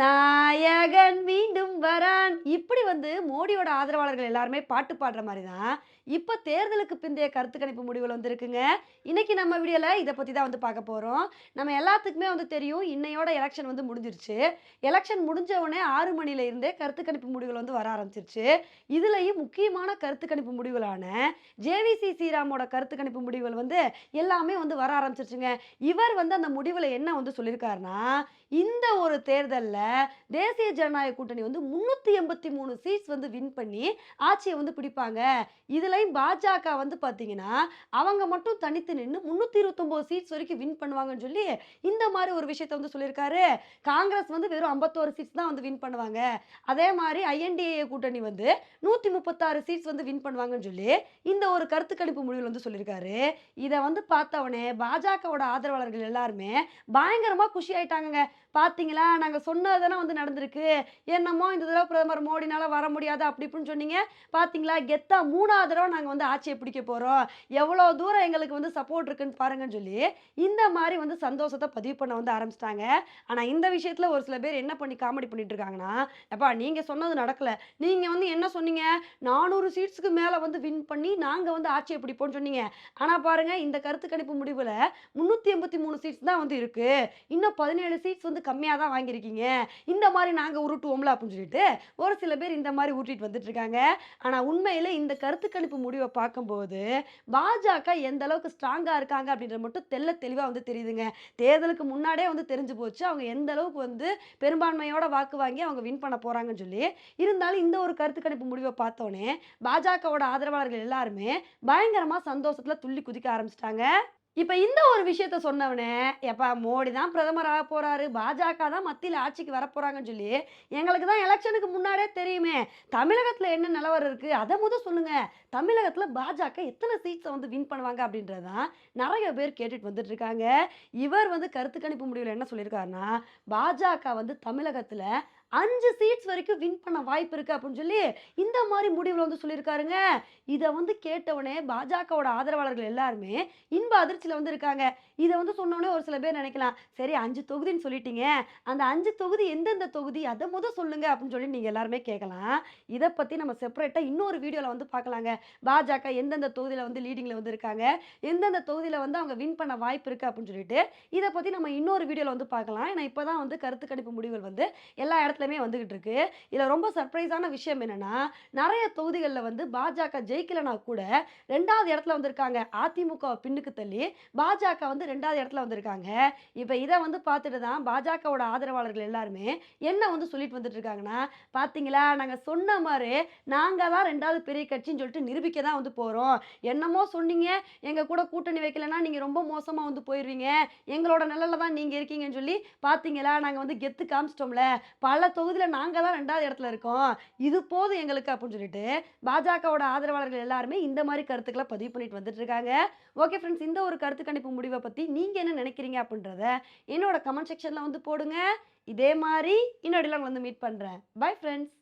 நாயகன் மீண்டும் வரான். இப்படி வந்து மோடியோட ஆதரவாளர்கள் எல்லாருமே பாட்டு பாடுற மாதிரி தான் இப்போ தேர்தலுக்கு பிந்தைய கருத்து கணிப்பு முடிவுகள் வந்திருக்குங்க. இன்னைக்கு நம்ம வீடியோவில் இதை பற்றி தான் வந்து பார்க்க போகிறோம் நம்ம எல்லாத்துக்குமே வந்து தெரியும் இன்னையோட எலெக்ஷன் வந்து முடிஞ்சிருச்சு. எலெக்ஷன் முடிஞ்ச உடனே ஆறு மணில இருந்தே கருத்து கணிப்பு முடிவுகள் வந்து வர ஆரம்பிச்சிருச்சு. இதுலேயும் முக்கியமான கருத்து கணிப்பு முடிவுகளான ஜேவிசி ஸ்ரீராமோட கருத்து கணிப்பு முடிவுகள் வந்து எல்லாமே வந்து வர ஆரம்பிச்சிருச்சுங்க. இவர் வந்து அந்த முடிவில் என்ன வந்து சொல்லியிருக்காருன்னா இந்த ஒரு தேர்தலில் தேசிய ஜனநாயக கூட்டணி வந்து முந்நூற்றி எண்பத்தி மூணு சீட்ஸ் வந்து வின் பண்ணி ஆட்சியை வந்து பிடிப்பாங்க. இதுலையும் பாஜக வந்து பார்த்தீங்கன்னா அவங்க மட்டும் தனித்து நின்று முந்நூற்றி இருபத்தொம்போது சீட்ஸ் வரைக்கும் வின் பண்ணுவாங்கன்னு சொல்லி இந்த மாதிரி ஒரு விஷயத்த வந்து சொல்லியிருக்காரு. காங்கிரஸ் வந்து வெறும் ஐம்பத்தோரு சீட்ஸ் தான் வந்து வின் பண்ணுவாங்க. அதே மாதிரி ஐஎன்டிஏ கூட்டணி வந்து நூற்றி முப்பத்தாறு சீட்ஸ் வந்து வின் பண்ணுவாங்கன்னு சொல்லி இந்த ஒரு கருத்து கணிப்பு முடிவில் வந்து சொல்லியிருக்காரு. இதை வந்து பார்த்தவொடனே பாஜகவோட ஆதரவாளர்கள் எல்லாருமே பயங்கரமாக குஷி ஆயிட்டாங்க பார்த்தீங்களா நாங்கள் சொன்ன தானே வந்து நடந்திருக்கு? என்னமோ இந்த தடவை பிரதமர் மோடினால வர முடியாது அப்படி இப்படின்னு சொன்னீங்க. பார்த்தீங்களா கெத்தா மூணாவது தடவை நாங்கள் வந்து ஆட்சியை பிடிக்க போகிறோம் எவ்வளோ தூரம் எங்களுக்கு வந்து சப்போர்ட் இருக்குன்னு பாருங்கன்னு சொல்லி இந்த மாதிரி வந்து சந்தோஷத்தை பதிவு பண்ண வந்து ஆரம்பிச்சிட்டாங்க. ஆனால் இந்த விஷயத்தில் ஒரு சில பேர் என்ன பண்ணி காமெடி பண்ணிட்டு இருக்காங்கன்னா எப்பா நீங்கள் சொன்னது நடக்கலை. நீங்கள் வந்து என்ன சொன்னீங்க? நானூறு சீட்ஸுக்கு மேலே வந்து வின் பண்ணி நாங்கள் வந்து ஆட்சியை பிடிப்போம்னு சொன்னீங்க. ஆனால் பாருங்கள் இந்த கருத்து கணிப்பு முடிவில் முந்நூற்றி எண்பத்தி மூணு சீட்ஸ் தான் வந்து இருக்குது இன்னும் பதினேழு சீட்ஸ் வந்து கம்மியாக தான் வாங்கியிருக்கீங்க. இந்த மாதிரி நாங்கள் உருட்டுவோம்ல அப்படின்னு சொல்லிட்டு ஒரு சில பேர் இந்த மாதிரி உருட்டிட்டு வந்துட்டு இருக்காங்க. ஆனால் உண்மையில் இந்த கருத்து கணிப்பு முடிவை பார்க்கும்போது பாஜக எந்த அளவுக்கு ஸ்ட்ராங்காக இருக்காங்க அப்படின்றது மட்டும் தெல்ல தெளிவாக வந்து தெரியுதுங்க. தேர்தலுக்கு முன்னாடியே வந்து தெரிஞ்சு போச்சு. அவங்க எந்த அளவுக்கு வந்து பெரும்பான்மையோட வாக்கு வாங்கி அவங்க வின் பண்ண போகிறாங்கன்னு சொல்லி. இருந்தாலும் இந்த ஒரு கருத்து கணிப்பு முடிவை பார்த்தோன்னே பாஜகவோட ஆதரவாளர்கள் எல்லாருமே பயங்கரமாக சந்தோஷத்தில் துள்ளி குதிக்க ஆரம்பிச்சிட்டாங்க. இப்போ இந்த ஒரு விஷயத்த சொன்னவனே எப்பா மோடி தான் பிரதமர் ஆக போகிறாரு பாஜக தான் மத்தியில் ஆட்சிக்கு வர சொல்லி எங்களுக்கு தான் எலெக்ஷனுக்கு முன்னாடியே தெரியுமே. தமிழகத்தில் என்ன நிலவரம் இருக்குது அதை முதல் சொல்லுங்கள் தமிழகத்தில் பாஜக எத்தனை சீட்ஸை வந்து வின் பண்ணுவாங்க? அப்படின்றது தான் நிறைய பேர் கேட்டுட்டு வந்துட்டு இருக்காங்க. இவர் வந்து கருத்து கணிப்பு முடிவில் என்ன சொல்லியிருக்காருன்னா பாஜக வந்து தமிழகத்தில் அஞ்சு சீட்ஸ் வரைக்கும் வின் பண்ண வாய்ப்பு இருக்குது அப்படின்னு சொல்லி இந்த மாதிரி முடிவில் வந்து சொல்லியிருக்காருங்க. இதை வந்து கேட்டவுடனே பாஜகவோட ஆதரவாளர்கள் எல்லாருமே இன்ப அதிர்ச்சியில் வந்து இருக்காங்க. இதை வந்து சொன்னோடனே ஒரு சில பேர் நினைக்கலாம் சரி அஞ்சு தொகுதின்னு சொல்லிட்டீங்க. அந்த அஞ்சு தொகுதி எந்தெந்த தொகுதி அதை முத சொல்லுங்க அப்படின்னு சொல்லி நீங்கள் எல்லாருமே கேட்கலாம். இதை பற்றி நம்ம செப்பரேட்டாக இன்னொரு வீடியோவில் வந்து பார்க்கலாங்க. பாஜக எந்தெந்த தொகுதியில் வந்து லீடிங்கில் வந்து இருக்காங்க எந்தெந்த தொகுதியில் வந்து அவங்க வின் பண்ண வாய்ப்பு இருக்குது அப்படின்னு சொல்லிட்டு இதை பற்றி நம்ம இன்னொரு வீடியோவில் வந்து பார்க்கலாம். ஏன்னா இப்போ தான் வந்து கருத்து கணிப்பு முடிவுகள் வந்து எல்லா இடத்துலையுமே வந்துகிட்டு இருக்கு. இதில் ரொம்ப சர்ப்ரைஸான விஷயம் என்னன்னா நிறைய தொகுதிகளில் வந்து பாஜக ஜெயிக்கலைனா கூட ரெண்டாவது இடத்துல வந்திருக்காங்க. அதிமுக பின்னுக்கு தள்ளி பாஜக வந்து ரெண்டாவது இடத்துல வந்திருக்காங்க. இப்போ இதை வந்து பார்த்துட்டு தான் பாஜகவோட ஆதரவாளர்கள் எல்லாருமே என்ன வந்து சொல்லிட்டு வந்துட்டு இருக்காங்கன்னா பார்த்தீங்களா நாங்கள் சொன்ன மாதிரி நாங்கள் தான் ரெண்டாவது பெரிய கட்சின்னு சொல்லிட்டு நிரூபிக்க தான் வந்து போகிறோம் என்னமோ சொன்னீங்க எங்கள் கூட கூட்டணி வைக்கலைன்னா நீங்கள் ரொம்ப மோசமாக வந்து போயிடுவீங்க எங்களோட நிழலில் தான் நீங்கள் இருக்கீங்கன்னு சொல்லி பார்த்தீங்களா நாங்கள் வந்து கெத்து காமிச்சிட்டோம்ல. பல தொகுதியில் நாங்கள் தான் ரெண்டாவது இடத்துல இருக்கோம். இது போதும் எங்களுக்கு அப்படின்னு சொல்லிட்டு பாஜகவோட ஆதரவாளர்கள் எல்லாருமே இந்த மாதிரி கருத்துக்களை பதிவு பண்ணிட்டு வந்துட்டு இருக்காங்க. ஓகே ஃப்ரெண்ட்ஸ் இந்த ஒரு கருத்து கணிப்பு முடிவை பற்றி நீங்கள் என்ன நினைக்கிறீங்க அப்படின்றத என்னோட கமெண்ட் செக்ஷனில் வந்து போடுங்க. இதே மாதிரி இன்னொடியில் வந்து மீட் பண்ணுறேன் பை ஃப்ரெண்ட்ஸ்